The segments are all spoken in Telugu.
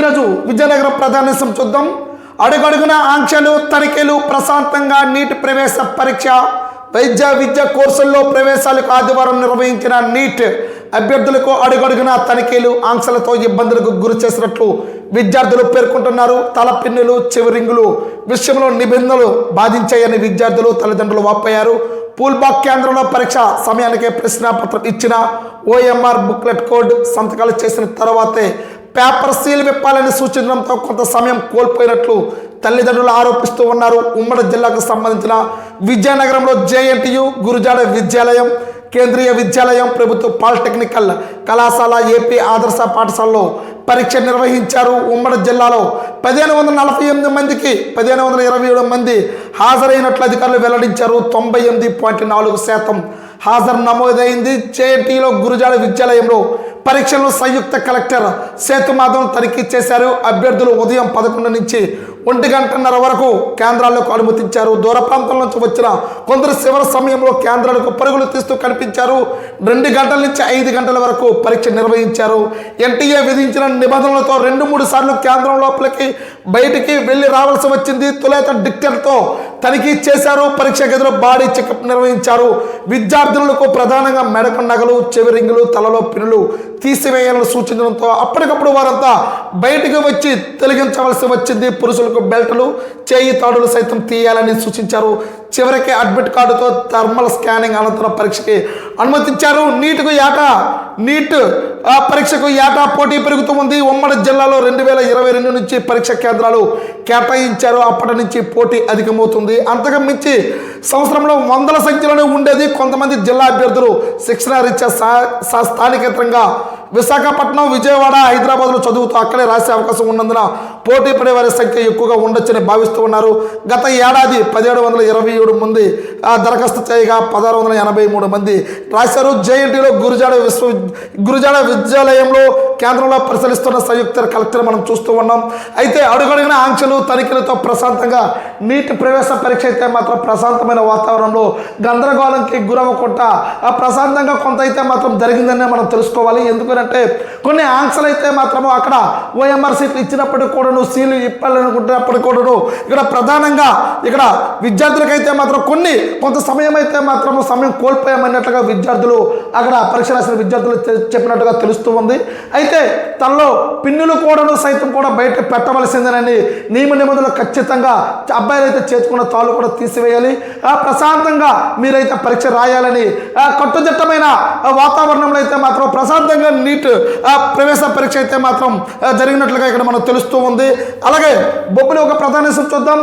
ఈరోజు విజయనగరం ప్రధానిసం చూద్దాం. అడుగడుగున ఆంక్షలు తనిఖీలు ప్రశాంతంగా నీట్ ప్రవేశ పరీక్ష వైద్య విద్య కోర్సుల్లో ప్రవేశాలకు ఆదివారం నిర్వహించిన నీట్ అభ్యర్థులకు అడుగడుగున తనిఖీలు ఆంక్షలతో ఇబ్బందులకు గురి చేసినట్లు విద్యార్థులు పేర్కొంటున్నారు. తలపిన్నులు చెవిరింగులు విషయంలో నిబంధనలు బాధించాయని విద్యార్థులు తల్లిదండ్రులు వాపోయారు. పూల్బాక్ కేంద్రంలో పరీక్ష సమయానికే ప్రశ్నాపత్రం ఇచ్చిన ఓఎంఆర్ బుక్లెట్ కోడ్ సంతకాలు చేసిన తర్వాతే పేపర్ సీల్ విప్పాలని సూచించడంతో కొంత సమయం కోల్పోయినట్లు తల్లిదండ్రులు ఆరోపిస్తూ ఉన్నారు. ఉమ్మడి జిల్లాకు సంబంధించిన విజయనగరంలో జేఎన్టీయు గురుజాడ విద్యాలయం కేంద్రీయ విద్యాలయం ప్రభుత్వ పాలిటెక్నికల్ కళాశాల ఏపీ ఆదర్శ పాఠశాలలో పరీక్ష నిర్వహించారు. ఉమ్మడి జిల్లాలో పదిహేను వందల నలభై ఎనిమిది మందికి పదిహేను వందల ఇరవై ఏడు మంది హాజరైనట్లు అధికారులు వెల్లడించారు. తొంభై ఎనిమిది పాయింట్ నాలుగు శాతం హాజరు నమోదైంది. జేఎన్టీలో గురుజాడ విద్యాలయంలో పరీక్షలను సంయుక్త కలెక్టర్ సేతుమాధవ్ తనిఖీ చేశారు. అభ్యర్థులు ఉదయం పదకొండు నుంచి ఒంటి గంటన్నర వరకు కేంద్రాలకు అనుమతించారు. దూర ప్రాంతాల నుంచి వచ్చిన కొందరు శివర సమయంలో కేంద్రాలకు పరుగులు తీస్తూ కనిపించారు. రెండు గంటల నుంచి ఐదు గంటల వరకు పరీక్ష నిర్వహించారు. ఎన్టీఏ విధించిన నిబంధనలతో రెండు మూడు సార్లు కేంద్రం లోపలికి బయటికి వెళ్ళి రావాల్సి వచ్చింది తొలేత డిక్టర్తో. తనిఖీ చేశారు పరీక్ష గదిలో బాడీ చెకప్ నిర్వహించారు. విద్యార్థులకు ప్రధానంగా మెడకు నగలు చెవి రింగులు తలలో పిన్నులు తీసివేయాలని సూచించడంతో అప్పటికప్పుడు వారంతా బయటకు వచ్చి తొలగించవలసి వచ్చింది. పురుషులకు బెల్టులు చేయి తాడులు సైతం తీయాలని సూచించారు. చివరికి అడ్మిట్ కార్డుతో థర్మల్ స్కానింగ్ అనంతరం పరీక్షకి అనుమతించారు. నీటుకు ఏటా నీట్ ఆ పరీక్షకు ఏటా పోటీ పెరుగుతూ ఉంది. ఉమ్మడి జిల్లాలో రెండు వేల ఇరవై రెండు నుంచి పరీక్ష కేంద్రాలు కేటాయించారు. అప్పటి నుంచి పోటీ అధికమవుతుంది. అంతకు మించి సంవత్సరంలో వందల సంఖ్యలోనే ఉండేది కొంతమంది జిల్లా అభ్యర్థులు శిక్షణ రీత్యా సా- స్థానికేతరంగా విశాఖపట్నం విజయవాడ హైదరాబాద్లో చదువుతూ అక్కడే రాసే అవకాశం ఉన్నందున పోటీ పడే వారి సంఖ్య ఎక్కువగా ఉండొచ్చని భావిస్తూ ఉన్నారు. గత ఏడాది పదిహేడు వందల ఇరవై ఏడు మంది దరఖాస్తు చేయగా పదహారు వందల ఎనభై మూడు మంది రాశారు. జేఎన్టీలో గురుజాడ విశ్వ గురుజాడ విద్యాలయంలో కేంద్రంలో పరిశీలిస్తున్న సంయుక్త కలెక్టర్ మనం చూస్తూ ఉన్నాం. అయితే అడుగడుగున ఆంక్షలు తనిఖీలతో ప్రశాంతంగా నీటి ప్రవేశ పరీక్ష అయితే మాత్రం ప్రశాంతమైన వాతావరణంలో గందరగోళంకి గురవ్వకుండా ఆ ప్రశాంతంగా కొంత అయితే మాత్రం జరిగిందని మనం తెలుసుకోవాలి. ఎందుకంటే కొన్ని ఆంక్షలు అయితే మాత్రము అక్కడ ఓఎంఆర్ సీట్లు ఇచ్చినప్పటికి కూడాను సీలు ఇప్పాలనుకుంటున్నప్పటికీ కూడాను ఇక్కడ ప్రధానంగా ఇక్కడ విద్యార్థులకైతే మాత్రం కొన్ని కొంత సమయం అయితే మాత్రము సమయం కోల్పోయామన్నట్లుగా విద్యార్థులు అక్కడ పరీక్ష రాసిన విద్యార్థులు చెప్పినట్టుగా తెలుస్తూ ఉంది. అయితే తనలో పిన్నులు కూడాను సైతం కూడా బయట పెట్టవలసిందేనని నియమ నిబంధనలు ఖచ్చితంగా అబ్బాయిలు అయితే చేర్చుకున్న తాళ్ళు కూడా తీసివేయాలి. ప్రశాంతంగా మీరైతే పరీక్ష రాయాలని కట్టుదిట్టమైన వాతావరణంలో అయితే మాత్రం ప్రశాంతంగా నీట్ ఆ ప్రవేశ పరీక్ష అయితే మాత్రం జరిగినట్లుగా ఇక్కడ మనకు తెలుస్తూ ఉంది. అలాగే బొబ్బులు ఒక ప్రధాన చూద్దాం.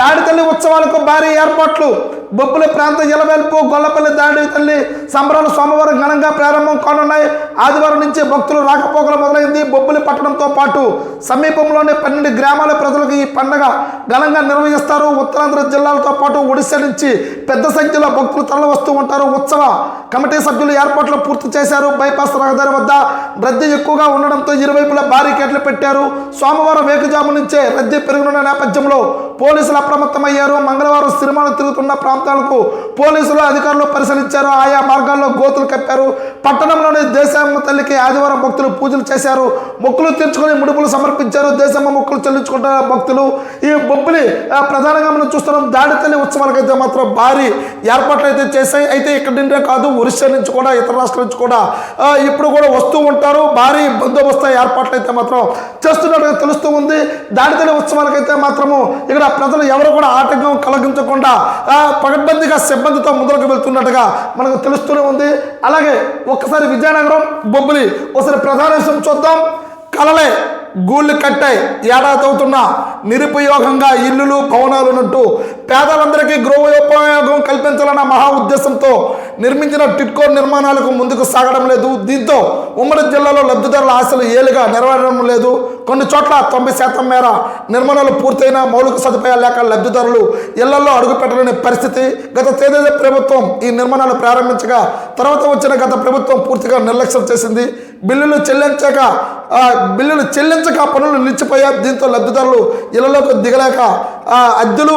దాడి తల్లి ఉత్సవాలకు భారీ ఏర్పాట్లు. బొబ్బుల ప్రాంత ఎలవెల్పు గొల్లపల్లి దాడి తల్లి సంబరాలు సోమవారం ఘనంగా ప్రారంభం కానున్నాయి. ఆదివారం నుంచి భక్తులు రాకపోకలు మొదలైంది. బొబ్బులి పట్టణంతో పాటు సమీపంలోని పన్నెండు గ్రామాల ప్రజలకు ఈ పండుగ ఘనంగా నిర్వహిస్తారు. ఉత్తరాంధ్ర జిల్లాలతో పాటు ఒడిశా నుంచి పెద్ద సంఖ్యలో భక్తులు తరలి వస్తూ ఉంటారు. ఉత్సవ కమిటీ సభ్యులు ఏర్పాట్లు పూర్తి చేశారు. బైపాస్ రహదారి వద్ద రద్దీ ఎక్కువగా ఉండడంతో ఇరువైపులా బారికేట్లు పెట్టారు. సోమవారం వేకుజాము నుంచే రద్దీ పెరుగుతున్న నేపథ్యంలో పోలీసులు అప్రమత్తమయ్యారు. మంగళవారం సిరిమాను తిరుగుతున్న ప్రాంతాలకు పోలీసులు అధికారులు పరిశీలించారు. ఆయా మార్గాల్లో గోతులు కప్పారు. పట్టణంలోని దేశమ్మ తల్లికి ఆదివారం భక్తులు పూజలు చేశారు. మొక్కులు తీర్చుకొని ముడుపులు సమర్పించారు. దేశమ్మ మొక్కులు చెల్లించుకుంటున్న భక్తులు ఈ బొబ్బులి ప్రధానంగా మనం చూస్తున్నాం. దాడి తల్లి ఉత్సవాలకైతే మాత్రం భారీ ఏర్పాట్లు అయితే చేశాయి. అయితే ఇక్కడ నుండే కాదు ఒరిస్సా నుంచి కూడా ఇతర రాష్ట్రాల నుంచి కూడా ఇప్పుడు కూడా వస్తూ ఉంటారు. భారీ బందోబస్తు ఏర్పాట్లు అయితే మాత్రం చేస్తున్నట్టుగా తెలుస్తూ ఉంది. దాడి తల్లి ఉత్సవాలకైతే మాత్రము ఇక్కడ ప్రజలు ఎవరు కూడా ఆటంకం కలిగించకుండా ఆ, సిబ్బందితో ముందులకు వెళ్తున్నట్టుగా మనకు తెలుస్తూనే ఉంది. అలాగే ఒక్కసారి విజయనగరం బొబ్బులి ఒకసారి ప్రధాన విషయం చూద్దాం. కలలే. గూళ్ళు కట్టాయి ఏడాది అవుతున్నా నిరుపయోగంగా ఇల్లులు భవనాలు ఉన్నట్టు పేదలందరికీ గృహోపయోగం కల్పించాలన్న మహా ఉద్దేశంతో నిర్మించిన టిట్కో నిర్మాణాలకు ముందుకు సాగడం లేదు. దీంతో ఉమ్మడి జిల్లాలో లబ్ధిదారుల ఆశలు ఏలుగా నెరవేరడం లేదు. కొన్ని చోట్ల తొంభై శాతం మేర నిర్మాణాలు పూర్తయిన మౌలిక సదుపాయాలు లేక లబ్ధిదారులు ఇళ్ళలో అడుగుపెట్టలేని పరిస్థితి. గత తేదీ ప్రభుత్వం ఈ నిర్మాణాలు ప్రారంభించగా తర్వాత వచ్చిన గత ప్రభుత్వం పూర్తిగా నిర్లక్ష్యం చేసింది. బిల్లులు చెల్లించక బిల్లులు చెల్లించక పనులు నిలిచిపోయా దీంతో లబ్ధిదారులు ఇళ్ళలోకి దిగలేక అద్దెలు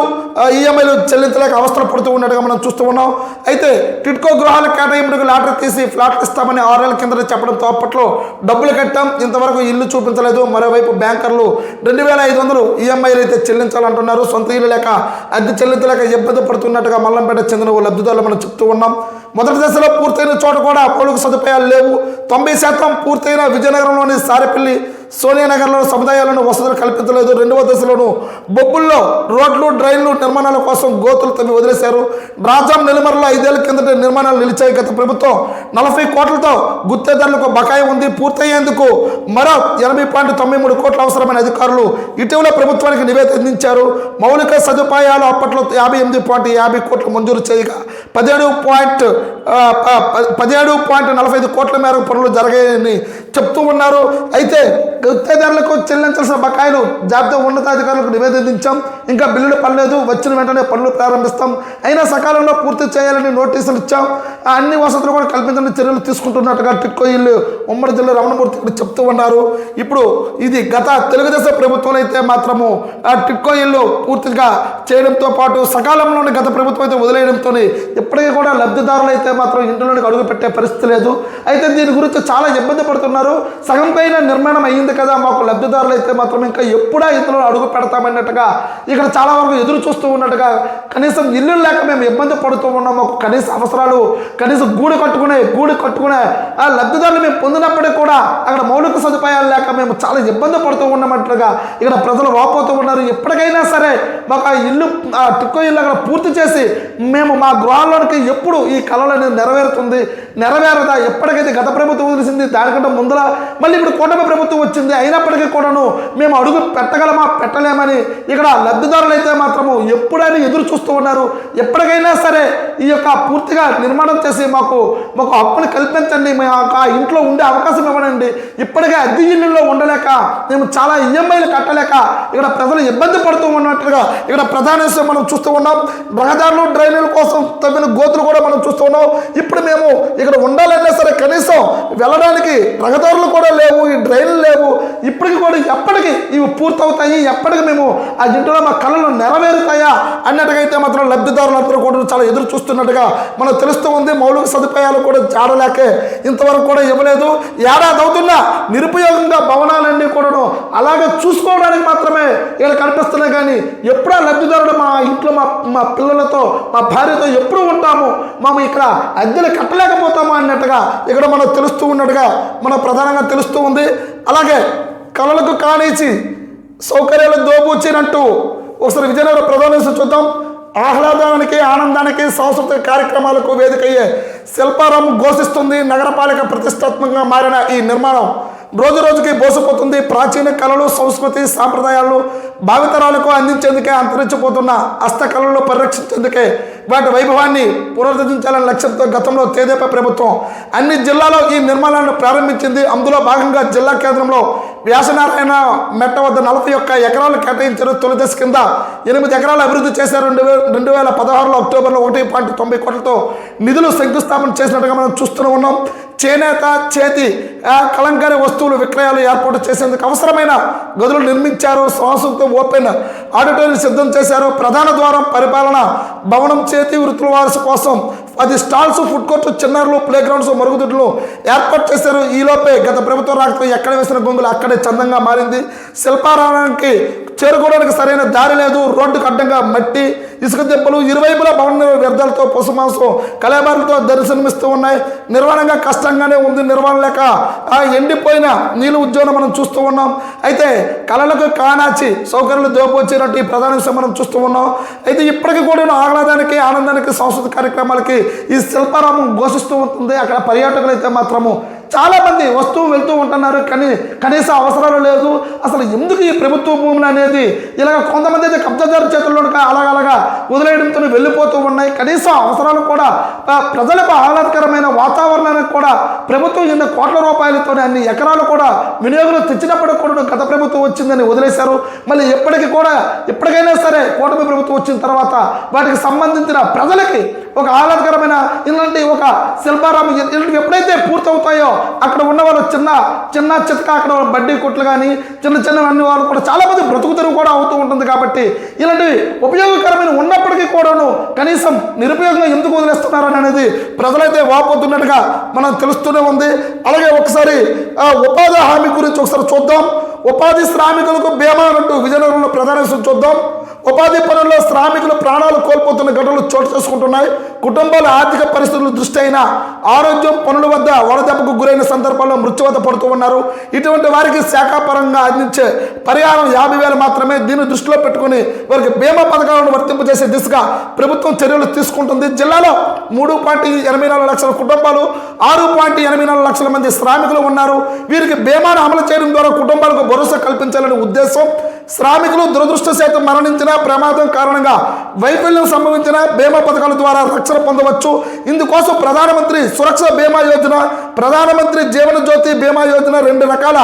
ఈఎంఐలు చెల్లించలేక అవస్థలు పడుతూ ఉన్నట్టుగా మనం చూస్తూ ఉన్నాం. అయితే టిట్కో గృహాల కేటాయింపులకు లాటరీ తీసి ఫ్లాట్లు ఇస్తామని ఆరేళ్ళ కింద చెప్పడంతో అప్పట్లో డబ్బులు కట్టాం ఇంతవరకు ఇల్లు చూపించలేదు. మరోవైపు బ్యాంకర్లు రెండు వేల ఐదు వందలు ఈఎంఐలు అయితే చెల్లించాలంటున్నారు. సొంత ఇల్లు లేక అద్దె చెల్లించలేక ఇబ్బంది పడుతున్నట్టుగా మల్లంపేట చెందిన ఓ లబ్ధిదారులు మనం చెప్తూ ఉన్నాం. మొదటి దశలో పూర్తయిన చోట కూడా మౌలిక సదుపాయాలు లేవు. తొంభై శాతం పూర్తయిన విజయనగరంలోని సారెపల్లి సోనియానగర్లో సముదాయాలను వసతులు కల్పించలేదు. రెండవ దశలోను బొబ్బుల్లో రోడ్లు డ్రైన్లు నిర్మాణాల కోసం గోతులు తవ్వి వదిలేశారు. రాజాం నెలమరలో ఐదేళ్ళ కిందట నిర్మాణాలు నిలిచాయి. గత ప్రభుత్వం నలభై కోట్లతో గుత్తేదారులకు బకాయి ఉంది. పూర్తయ్యేందుకు మరో ఎనభై పాయింట్ తొంభై మూడు కోట్లు అవసరమైన అధికారులు ఇటీవల ప్రభుత్వానికి నివేదిక అందించారు. మౌలిక సదుపాయాలు అప్పట్లో యాభై ఎనిమిది పాయింట్ యాభై కోట్లు మంజూరు చేయగా పదిహేడు పాయింట్ ప- ప- పదిహేడు పాయింట్ నలభై ఐదు కోట్ల మేరకు పనులు జరిగాయని చెప్తూ ఉన్నారు. అయితే గుత్తేదారులకు చెల్లించాల్సిన బకాయిలు జాబితా ఉన్నతాధికారులకు నివేదించాం ఇంకా బిల్లులు పడలేదు. వచ్చిన వెంటనే పనులు ప్రారంభిస్తాం. అయినా సకాలంలో పూర్తి చేయాలని నోటీసులు ఇచ్చాం. ఆ అన్ని వసతులు కూడా కల్పించని చర్యలు తీసుకుంటున్నట్టుగా టిక్కో ఇల్లు ఉమ్మడి జిల్లా రమణమూర్తి ఇక్కడ చెప్తూ ఉన్నారు. ఇప్పుడు ఇది గత తెలుగుదేశం ప్రభుత్వం అయితే మాత్రము ఆ టిక్కో ఇల్లు పూర్తిగా చేయడంతో పాటు సకాలంలోనే గత ప్రభుత్వం అయితే వదిలేయడంతో ఇప్పటికీ కూడా లబ్ధిదారులు అయితే మాత్రం ఇంట్లోనికి అడుగు పెట్టే పరిస్థితి లేదు. అయితే దీని గురించి చాలా ఇబ్బంది పడుతున్నారు. సగం పైన నిర్మాణం అయ్యింది కదా మాకు లబ్ధిదారులు అయితే మాత్రం ఇంకా ఎప్పుడా ఇందులో అడుగు పెడతామన్నట్టుగా ఇక్కడ చాలా వరకు ఎదురు చూస్తూ ఉన్నట్టుగా కనీసం ఇల్లు లేక మేము ఇబ్బంది పడుతూ ఉన్నాం మాకు కనీస అవసరాలు కనీసం గూడు కట్టుకునే గూడు కట్టుకునే ఆ లబ్ధిదారులు మేము పొందినప్పటికీ కూడా అక్కడ మౌలిక సదుపాయాలు లేక మేము చాలా ఇబ్బంది పడుతూ ఉన్నామంటగా ఇక్కడ ప్రజలు వాపోతూ ఉన్నారు. ఎప్పటికైనా సరే మాకు ఆ ఇల్లు ఆ టిక్కో ఇల్లు అక్కడ పూర్తి చేసి మేము మా గృహాల్లోనికి ఎప్పుడు ఈ కళలు అనేది నెరవేరుతుంది నెరవేరదా? ఎప్పటికైతే గత ప్రభుత్వం తెలిసింది దానికంటే ముందర మళ్ళీ ఇప్పుడు కూటమి ప్రభుత్వం వచ్చి వచ్చింది అయినప్పటికీ కూడాను మేము అడుగు పెట్టగలమా పెట్టలేమని ఇక్కడ లబ్ధిదారులు అయితే మాత్రము ఎప్పుడైనా ఎదురు చూస్తూ ఉన్నారు. ఎప్పటికైనా సరే ఈ యొక్క పూర్తిగా నిర్మాణం చేసి మాకు మాకు హక్కును కల్పించండి మేము ఆ ఇంట్లో ఉండే అవకాశం ఇవ్వనండి. ఇప్పటికే అద్దె ఇల్లులో ఉండలేక మేము చాలా ఈఎంఐలు కట్టలేక ఇక్కడ ప్రజలు ఇబ్బంది పడుతూ ఉన్నట్టుగా ఇక్కడ ప్రధాన విషయం మనం చూస్తూ ఉన్నాం. రహదారులు డ్రైనేజీల కోసం తవ్విన గోతులు కూడా మనం చూస్తూ ఉన్నాం. ఇప్పుడు మేము ఇక్కడ ఉండాలన్నా సరే కనీసం వెళ్ళడానికి రహదారులు కూడా లేవు ఈ డ్రైన్లు లేవు. ఇప్పటికి కూడా ఎప్పటికి ఇవి పూర్తవుతాయి? ఎప్పటికి మేము ఆ ఇంట్లో మా కళలు నెరవేరుతాయా? అన్నట్టుగా అయితే మాత్రం లబ్ధిదారులందరూ కూడా చాలా ఎదురు చూస్తున్నట్టుగా మనం తెలుస్తూ ఉంది. మౌలిక సదుపాయాలు కూడా చాడలేకే ఇంతవరకు కూడా ఇవ్వలేదు. ఏడాది అవుతున్నా నిరుపయోగంగా భవనాలన్నీ కూడాను అలాగే చూసుకోవడానికి మాత్రమే ఇక్కడ కనిపిస్తున్నాయి. కానీ ఎప్పుడా లబ్ధిదారుడు మా ఇంట్లో మా మా పిల్లలతో మా భార్యతో ఎప్పుడు ఉంటాము. మేము ఇక్కడ అద్దెలు కట్టలేకపోతాము అన్నట్టుగా ఇక్కడ మనకు తెలుస్తూ ఉన్నట్టుగా మన ప్రధానంగా తెలుస్తూ ఉంది. అలాగే కళలకు కానిచ్చి సౌకర్యాలు దోబూచినట్టు ఒకసారి విజయనగరం ప్రధాన చూద్దాం. ఆహ్లాదానికి ఆనందానికి సాంస్కృతిక కార్యక్రమాలకు వేదికయ్యే శిల్పారం శిల్పారామం ఘోషిస్తుంది. నగరపాలిక ప్రతిష్టాత్మకంగా మారిన ఈ నిర్మాణం. రోజు రోజుకి బోసిపోతుంది ప్రాచీన కళలు సంస్కృతి సాంప్రదాయాలు భావితరాలకు అందించేందుకే అంతరించిపోతున్న హస్తకళలు పరిరక్షించేందుకే వాటి వైభవాన్ని పునరుద్ధరించాలనే లక్ష్యంతో గతంలో తేదేపా ప్రభుత్వం అన్ని జిల్లాలో ఈ నిర్మాణాలను ప్రారంభించింది. అందులో భాగంగా జిల్లా కేంద్రంలో వ్యాసనారాయణ మెట్ట వద్ద నలభై ఒక్క ఎకరాలు కేటాయించారు తొలి దశ కింద ఎనిమిది ఎకరాలు అభివృద్ధి చేశారు. రెండు వేల రెండు వేల పదహారులో అక్టోబర్లో ఒకటి పాయింట్ తొంభై కోట్లతో నిధులు శంకుస్థాపన చేసినట్టుగా మనం చూస్తూనే ఉన్నాం. చేనేత చేతి కలంకారి కలంకారీ వస్తువులు విక్రయాలు ఏర్పాటు చేసేందుకు అవసరమైన గదులు నిర్మించారు. సంస్కృతి ఓపెన్ ఆడిటోరియం సిద్ధం చేశారు. ప్రధాన ద్వారం పరిపాలన భవనం చేతి వృత్తుల వారసు కోసం పది స్టాల్స్ ఫుడ్ కోర్టు చిన్నారులు ప్లే గ్రౌండ్స్ మరుగుదొడ్లు ఏర్పాటు చేశారు. ఈలోపే గత ప్రభుత్వం రాకపోతే ఎక్కడ వేసిన గొంగులు అక్కడే చందంగా మారింది. శిల్పారామానికి చేరుకోవడానికి సరైన దారి లేదు. రోడ్డుకు అడ్డంగా మట్టి ఇసుక దెబ్బలు ఇరువైపులా భవన వ్యర్థాలతో పశుమాంసం కళాబారులతో దర్శనమిస్తూ ఉన్నాయి. నిర్వహణగా కష్టంగానే ఉంది నిర్వహణ లేక. ఆ ఎండిపోయిన నీళ్ళు ఉద్యోగం మనం చూస్తూ ఉన్నాం. అయితే కళలకు కానాచి సౌకర్యాలు దోపొచ్చినట్టు ఈ ప్రధాన విషయం మనం చూస్తూ ఉన్నాం. అయితే ఇప్పటికీ కూడా ఆహ్లాదానికి ఆనందానికి సాంస్కృతిక కార్యక్రమాలకి ఈ శిల్పారామం ఘోషిస్తూ ఉంటుంది. అక్కడ పర్యాటకులు అయితే మాత్రము చాలామంది వస్తూ వెళ్తూ ఉంటున్నారు. కానీ కనీస అవసరాలు లేదు. అసలు ఎందుకు ఈ ప్రభుత్వ భూములు అనేది ఇలాగ కొంతమంది అయితే కబ్జాదారు చేతుల్లో అలాగలాగా వదిలేయడంతో వెళ్ళిపోతూ ఉన్నాయి. కనీసం అవసరాలు కూడా ప్రజలకు ఆహ్లాదకరమైన వాతావరణానికి కూడా ప్రభుత్వం ఎన్ని కోట్ల రూపాయలతో అన్ని ఎకరాలు కూడా వినియోగంలో తెచ్చినప్పటికి కూడా గత ప్రభుత్వం వచ్చిందని వదిలేశారు. మళ్ళీ ఎప్పటికీ కూడా ఎప్పటికైనా సరే కూటమి ప్రభుత్వం వచ్చిన తర్వాత వాటికి సంబంధించిన ప్రజలకి ఒక ఆహ్లాదకరమైన ఇలాంటి ఒక శిల్పారామ ఇలాంటివి ఎప్పుడైతే పూర్తవుతాయో అక్కడ ఉన్న చిన్న చిన్న చితక అక్కడ బడ్డీ కొట్లు కానీ చిన్న చిన్న అన్ని వాళ్ళు కూడా చాలా మంది కూడా అవుతూ ఉంటుంది కాబట్టి ఇలాంటివి ఉపయోగకరమైన ఉన్నప్పటికీ కూడాను కనీసం నిరుపయోగంగా ఎందుకు వదిలేస్తున్నారు అనేది ప్రజలైతే వాపోతున్నట్టుగా మనం తెలుస్తూనే ఉంది. అలాగే ఒకసారి ఉపాధి హామీ గురించి ఒకసారి చూద్దాం. ఉపాధి శ్రామికులకు బీమా అంటూ విజయనగరంలో ప్రధాన చూద్దాం. ఉపాధి పనుల్లో శ్రామికులు ప్రాణాలు కోల్పోతున్న ఘటనలు చోటు చేసుకుంటున్నాయి. కుటుంబాల ఆర్థిక పరిస్థితుల దృష్టి అయినా ఆరోగ్యం పనుల వద్ద వడదెబ్బకు గురైన సందర్భాల్లో మృత్యువత పడుతూ ఉన్నారు. ఇటువంటి వారికి శాఖాపరంగా అందించే పరిహారం యాభై వేలు మాత్రమే దీన్ని దృష్టిలో పెట్టుకుని వారికి బీమా పథకాలను వర్తింపజేసే దిశగా ప్రభుత్వం చర్యలు తీసుకుంటుంది. జిల్లాలో మూడు పాయింట్ ఎనభై నాలుగు లక్షల కుటుంబాలు ఆరు పాయింట్ ఎనభై నాలుగు లక్షల మంది శ్రామికులు ఉన్నారు. వీరికి బీమాను అమలు చేయడం ద్వారా కుటుంబాలకు భరోసా కల్పించాలనే ఉద్దేశం శ్రామికులు దురదృష్ట శాతం మరణించిన ప్రమాదం కారణంగా వైఫల్యం సంభవించిన బీమా పథకాల ద్వారా రక్షణ పొందవచ్చు. ఇందుకోసం ప్రధానమంత్రి సురక్ష బీమా యోజన ప్రధానమంత్రి జీవన జ్యోతి బీమా యోజన రెండు రకాల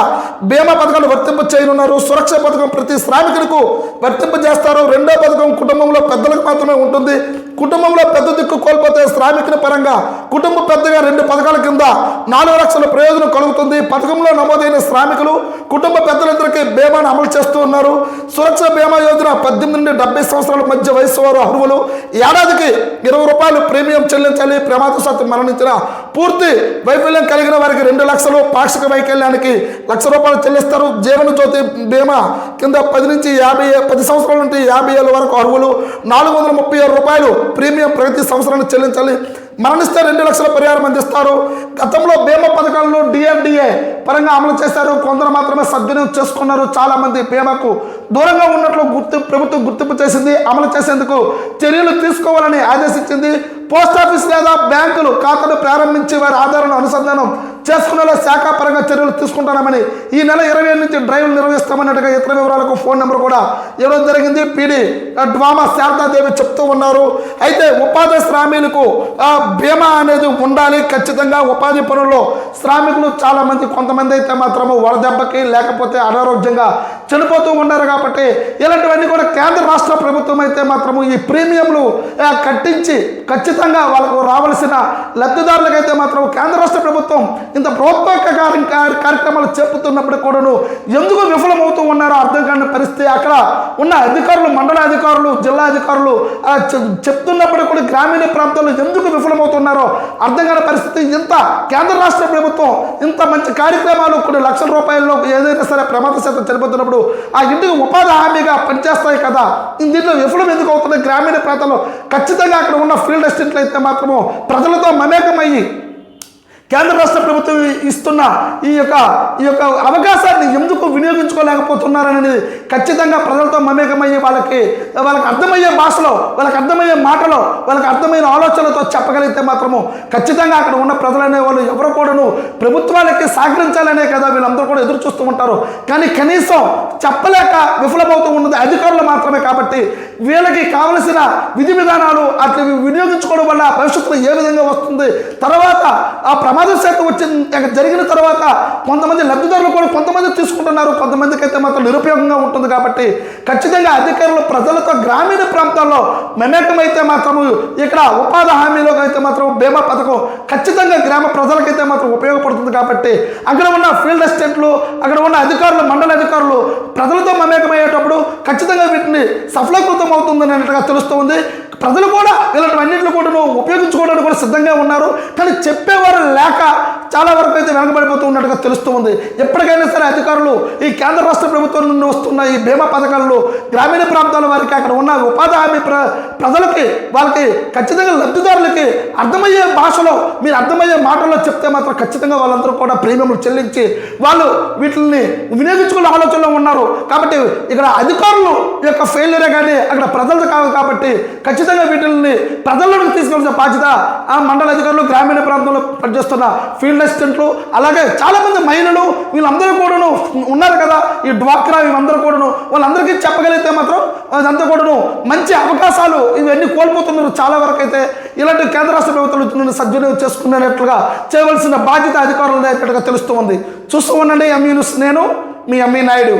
బీమా పథకాలు వర్తింపు చేయనున్నారు. సురక్ష పథకం ప్రతి శ్రామికులకు వర్తింపు చేస్తారు. రెండో పథకం కుటుంబంలో పెద్దలకు మాత్రమే ఉంటుంది. కుటుంబంలో పెద్ద దిక్కు కోల్పోతే శ్రామికుల పరంగా కుటుంబ పెద్దగా రెండు పథకాల కింద నాలుగు లక్షల ప్రయోజనం కలుగుతుంది. పథకంలో నమోదైన శ్రామికులు కుటుంబ పెద్దలందరికీ బీమాను అమలు చేస్తూ ఉన్నారు. సురక్ష బీమా యోజన పద్దెనిమిది నుండి డెబ్బై సంవత్సరాల మధ్య వయసు వారు అర్హులు. ఏడాదికి ఇరవై రూపాయలు ప్రీమియం చెల్లించాలి. ప్రమాదశాత్తు మరణించిన పూర్తి వైఫల్యం కలిగిన వారికి రెండు లక్షలు పాక్షిక వైకల్యానికి లక్ష రూపాయలు చెల్లిస్తారు. జీవన జ్యోతి బీమా కింద పది నుంచి యాభై పది సంవత్సరాల నుండి యాభై ఏళ్ళ వరకు అర్హులు. నాలుగు వందల ముప్పై ఆరు రూపాయలు ప్రీమియం ప్రతి సంవత్సరాన్ని చెల్లించాలి. మరణిస్తే రెండు లక్షల పరిహారం అందిస్తారు. గతంలో బీమా పథకాలను డిఎండిఏ పరంగా అమలు చేశారు. కొందరు మాత్రమే సద్వినియోగం చేసుకున్నారు. చాలామంది బీమాకు దూరంగా ఉన్నట్లు గుర్తు ప్రభుత్వం గుర్తింపు చేసింది. అమలు చేసేందుకు చర్యలు తీసుకోవాలని ఆదేశించింది. పోస్ట్ ఆఫీస్ లేదా బ్యాంకులు ఖాతాను ప్రారంభించి వారి ఆధారాలను అనుసంధానం చేసుకునేలా శాఖాపరంగా చర్యలు తీసుకుంటామని ఈ నెల ఇరవై ఏడు నుంచి డ్రైవ్లు నిర్వహిస్తామన్నట్టుగా ఇతర వివరాలకు ఫోన్ నెంబర్ కూడా ఇవ్వడం జరిగింది. పీడి డ్వామా శారదాదేవి చెప్తూ ఉన్నారు. అయితే ఉపాధి శ్రామికులకు బీమా అనేది ఉండాలి ఖచ్చితంగా. ఉపాధి పనుల్లో శ్రామికులు చాలా మంది కొంతమంది అయితే మాత్రము వరదెబ్బకి లేకపోతే అనారోగ్యంగా చనిపోతూ ఉన్నారు కాబట్టి ఇలాంటివన్నీ కూడా కేంద్ర రాష్ట్ర ప్రభుత్వం అయితే మాత్రము ఈ ప్రీమియంలు కట్టించి ఖచ్చితంగా వాళ్ళకు రావాల్సిన లబ్ధిదారులకైతే మాత్రం కేంద్ర రాష్ట్ర ప్రభుత్వం ఇంత ప్రోత్సాహక కార్యక్రమాలు చెప్పుతున్నప్పుడు కూడాను ఎందుకు విఫలమవుతూ ఉన్నారో అర్థం కాని పరిస్థితి అక్కడ ఉన్న అధికారులు మండల అధికారులు జిల్లా అధికారులు చెప్తున్నప్పుడు కూడా గ్రామీణ ప్రాంతాల్లో ఎందుకు విఫలమవుతున్నారో అర్థం కాని పరిస్థితి. ఇంత కేంద్ర రాష్ట్ర ప్రభుత్వం ఇంత మంచి కార్యక్రమాలు కొన్ని లక్షల రూపాయల్లో ఏదైనా సరే ప్రమాద శాతం చనిపోతున్నప్పుడు ఆ ఇంటికి ఉపాధి హామీగా పనిచేస్తాయి కదా. దీంట్లో విఫలం ఎందుకు అవుతుంది గ్రామీణ ప్రాంతాల్లో ఖచ్చితంగా అక్కడ ఉన్న ఫీల్డ్ అసిస్టెంట్లు అయితే మాత్రము ప్రజలతో మమేకమయ్యి కేంద్ర రాష్ట్ర ప్రభుత్వం ఇస్తున్న ఈ యొక్క ఈ యొక్క అవకాశాన్ని ఎందుకు వినియోగించుకోలేకపోతున్నారనేది ఖచ్చితంగా ప్రజలతో మమేకమయ్యే వాళ్ళకి వాళ్ళకి అర్థమయ్యే భాషలో వాళ్ళకి అర్థమయ్యే మాటలో వాళ్ళకి అర్థమైన ఆలోచనలతో చెప్పగలిగితే మాత్రము ఖచ్చితంగా అక్కడ ఉన్న ప్రజలనే వాళ్ళు ఎవరు కూడాను ప్రభుత్వాలకి సహకరించాలనే కదా వీళ్ళందరూ కూడా ఎదురు చూస్తూ ఉంటారు. కానీ కనీసం చెప్పలేక విఫలమవుతూ ఉన్నది అధికారులు మాత్రమే కాబట్టి వీళ్ళకి కావలసిన విధి విధానాలు అట్లా వినియోగించుకోవడం వల్ల భవిష్యత్తులో ఏ విధంగా వస్తుంది తర్వాత ఆ ప్రమాద శాతం వచ్చిన జరిగిన తర్వాత కొంతమంది లబ్ధిదారులు కూడా కొంతమంది తీసుకుంటున్నారు. కొంతమందికి అయితే మాత్రం నిరుపయోగంగా ఉంటుంది కాబట్టి ఖచ్చితంగా అధికారులు ప్రజలతో గ్రామీణ ప్రాంతాల్లో మమేకమైతే మాత్రము ఇక్కడ ఉపాధి హామీలో అయితే మాత్రం బీమా పథకం ఖచ్చితంగా గ్రామ ప్రజలకైతే మాత్రం ఉపయోగపడుతుంది కాబట్టి అక్కడ ఉన్న ఫీల్డ్ అసిస్టెంట్లు అక్కడ ఉన్న అధికారులు మండల అధికారులు ప్రజలతో మమేకమయ్యేటప్పుడు ఖచ్చితంగా వీటిని సఫలీకృతం అవుతుందని అన్నట్టుగా తెలుస్తుంది. ప్రజలు కూడా ఇలాంటివన్నింటిని కూడా ఉపయోగించుకోవడానికి కూడా సిద్ధంగా ఉన్నారు. కానీ చెప్పేవారు లేక చాలా వరకు అయితే వెనకబడిపోతూ ఉన్నట్టుగా తెలుస్తూ ఉంది. ఎప్పటికైనా సరే అధికారులు ఈ కేంద్ర రాష్ట్ర ప్రభుత్వం నుండి వస్తున్న ఈ బీమా పథకాల్లో గ్రామీణ ప్రాంతాల వారికి అక్కడ ఉన్న ఉపాధి హామీ ప్ర ప్రజలకి వాళ్ళకి ఖచ్చితంగా లబ్ధిదారులకి అర్థమయ్యే భాషలో మీరు అర్థమయ్యే మాటల్లో చెప్తే మాత్రం ఖచ్చితంగా వాళ్ళందరూ కూడా ప్రీమియంలు చెల్లించి వాళ్ళు వీటిని వినియోగించుకునే ఆలోచనలో ఉన్నారు. కాబట్టి ఇక్కడ అధికారులు యొక్క ఫెయిల్యూరే కానీ అక్కడ ప్రజలది కాదు కాబట్టి ఖచ్చితంగా వీటిని ప్రజల్లోకి తీసుకెళ్ళిన బాధ్యత ఆ మండల అధికారులు గ్రామీణ ప్రాంతంలో పనిచేస్తున్న ఫీల్డ్ అసిస్టెంట్లు అలాగే చాలామంది మహిళలు వీళ్ళందరూ కూడాను ఉన్నారు కదా ఈ డ్వాక్రా వీళ్ళందరూ కూడాను. వాళ్ళందరికీ చెప్పగలిగితే మాత్రం అదంతా కూడాను మంచి అవకాశాలు ఇవన్నీ కోల్పోతున్నారు చాలా వరకు అయితే ఇలాంటి కేంద్ర రాష్ట్ర ప్రభుత్వాలు సద్వినియోగం చేసుకునేటట్లుగా చేయవలసిన బాధ్యత అధికారులు తెలుస్తూ ఉంది. చూస్తూ ఉండండి ఎంఈ న్యూస్ నేను మీ ఎంఈ నాయుడు